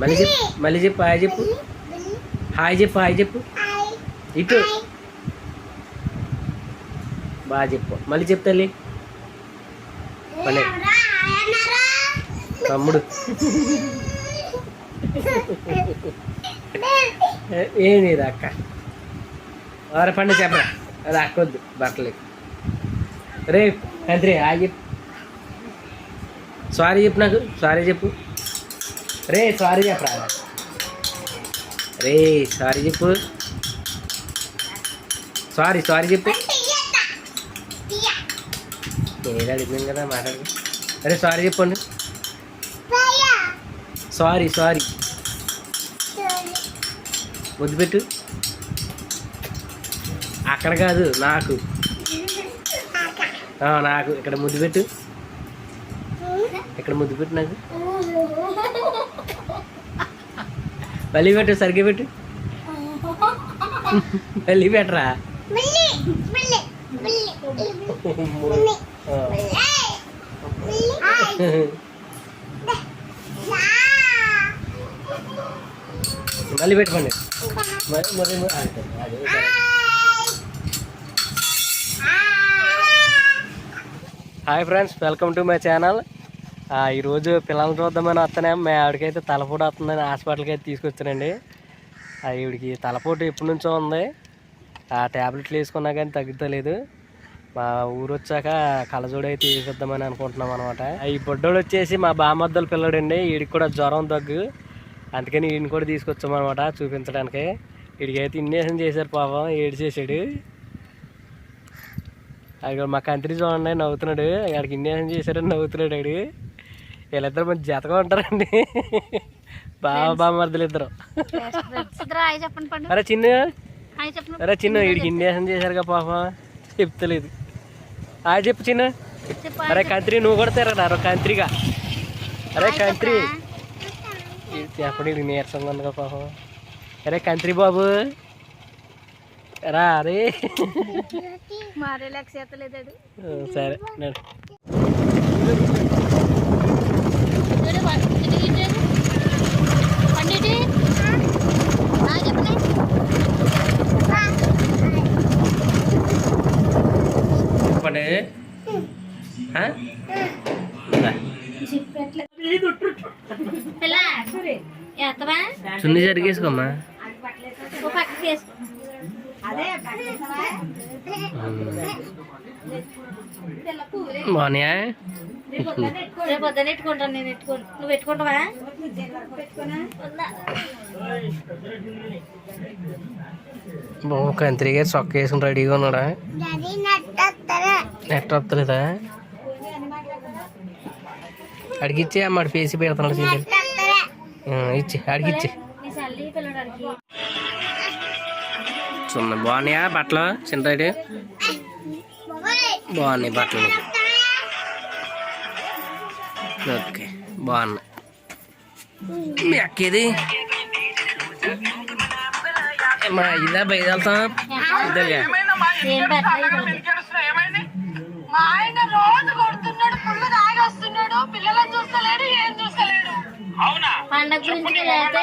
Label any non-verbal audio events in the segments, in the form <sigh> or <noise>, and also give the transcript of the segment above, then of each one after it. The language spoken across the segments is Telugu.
మళ్ళీ చెప్పు మళ్ళీ చెప్పు హాయ్ చెప్పు. హాయ్ చెప్పు హాయ్ చెప్పు. ఇటు. బాగా చెప్పు. మళ్ళీ చెప్పు తల్లి. తమ్ముడు. ఏమి అక్క. వారపండు చెప్పరా? అది అక్కొద్దు బట్టలు రేపు కంత్రి హాయ్ చెప్పు. సారీ చెప్పు నాకు సారీ చెప్పు. రే సారీ చెప్పరా? రే సారీ చెప్పు. సారీ సారీ చెప్పు. నేను అడిగింది కదా మాట్లాడు అరే సారీ చెప్పండి. Sorry sorry. ముద్దు పెట్టు. అక్కడ కాదు నాకు. నాకు. ఇక్కడ ముద్దు పెట్టు. ఇక్కడ ముద్దు పెట్టు నాకు మళ్ళీ పెట్టు సరిగ్గా పెట్టు. మళ్ళీ పెట్టరా? ఆ. మళ్ళీ పెట్టుకోండి. మరి మరి మరి- అంతే, అదే, సరే. Hi friends welcome to my channel. ఈరోజు పిల్లల్ని చూద్దామని వస్తానే మా ఆవిడకైతే తలపోటు వస్తుందని హాస్పిటల్కి అయితే తీసుకొచ్చానండి. ఈవిడికి తలపోటు ఎప్పటి నుంచో ఉంది. ఆ ట్యాబ్లెట్లు వేసుకున్నా కానీ తగ్గుతలేదు. మా ఊరు వచ్చాక కళ్ళజోడు అయితే వేసిద్దామని అనుకుంటున్నాం అనమాట ఈ బొడ్డోడు వచ్చేసి మా బామద్దల పిల్లడండి. వీడికి కూడా జ్వరం దగ్గు. అందుకని వీడిని కూడా తీసుకొచ్చామన్నమాట చూపించడానికి. వీడికి అయితే ఇన్నేషన్ చేశారు పాపం ఏడు చేశాడు అక్కడ మా కంత్రి చూడండి నవ్వుతున్నాడు. అక్కడికి ఇన్నేషన్ చేశాడని నవ్వుతున్నాడు ఆడు. వీళ్ళిద్దరు మంచి జతగా ఉంటారండి బావ బామర్దులు ఇద్దరు. చెప్పండి అరే చిన్న. చెప్పండి అరే చిన్న వీడికి ఇన్నేషన్ చేశారుగా పాపం. చెప్తలేదు. ఆ చెప్పు చిన్న. అరే కంత్రి నువ్వు కూడా తిరగరా కంత్రిగా. అరే కంత్రి. ఎప్పుడు ఇది నీరసంగా ఉందిగా పాపం. అరే కంత్రి బాబు. రా అరే. సరే ఎత్తవా? చున్నీ జరిగేసుకోమ్మా బాగున్నాయా? రేపు పొద్దున్న ఎట్టుకుంటాను నేను ఎట్టుకోను. నువ్వు పెట్టుకుంటావా. బాబు కంత్రి గారు చొక్క వేసుకుని రెడీగా ఉన్నాడా? నెట్ వస్తలేదా అడిగిచ్చి అమ్మ పేసి పెడుతున్నాడు సింగిల్. ఇచ్చి అడిగిచ్చి. చిన్న బాగున్నాయా బట్టలు? చిన్న బాగున్నాయి బట్టలు. ఓకే బాగున్నాయి. మీ అక్కేది మా ఇదా బయట వెళ్తాం పెట్టలేదు మా ఆయన రోజు కొడుతున్నాడు పుల్లు తాగి వస్తున్నాడు పిల్లలను చూస్తలేడు ఏం చూస్తలేడు. అవునా? పండగ గురించి ఇంకా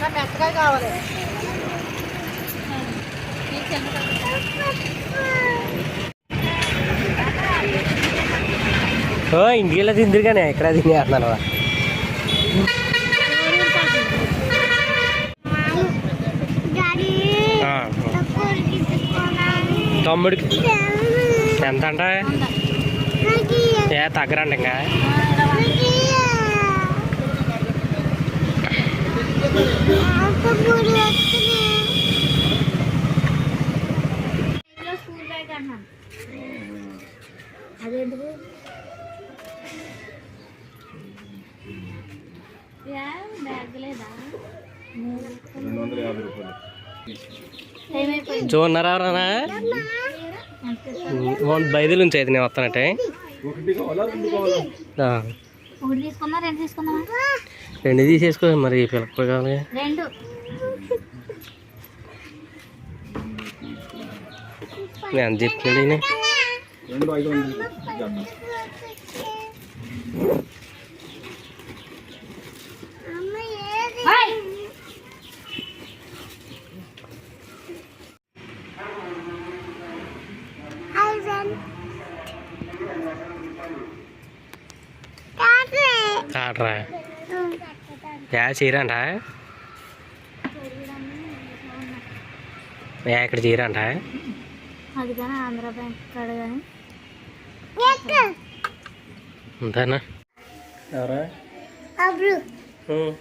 నా మెత్తగా కావాలి. ఇంటికెళ్ళి తిందిరిగానే ఇక్కడ తినేస్తున్నాను తమ్ముడికి. ఎంత అంటే ఏ తగ్గరండి ఇంకా. అదేంటిది చూడన్నారా ఎవరన్నా నుంచి అయితే నేను వస్తానంటే రెండు తీసుకుందామా రెండు తీసేసుకో మరి పిల్లకి కావాలి రెండు. నేను ఎంత చెప్తున్నాడు ఈయన? హాయ్. కాటరా యా చీరంట యా ఇక్కడ చీరంట అది కానీ ఆంధ్ర బ్యాంక్ కాడ కానీ అంతేనా ఎవరా అప్పుడు ఉం.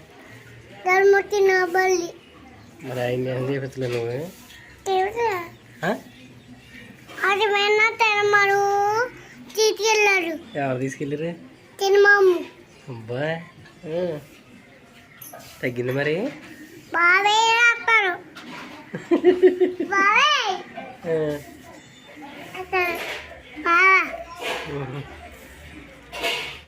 ధర్మతి నా బల్లి మరి ఆయన ఏం చేపించలే నువ్వు ఆ? అది వెన్న తెరమరు తీసుకెళ్ళాడు ఎవరు తీసుకెళ్ళారు తినమాము అబ్బా ఆ. తగ్గింది మరి? బావే <laughs>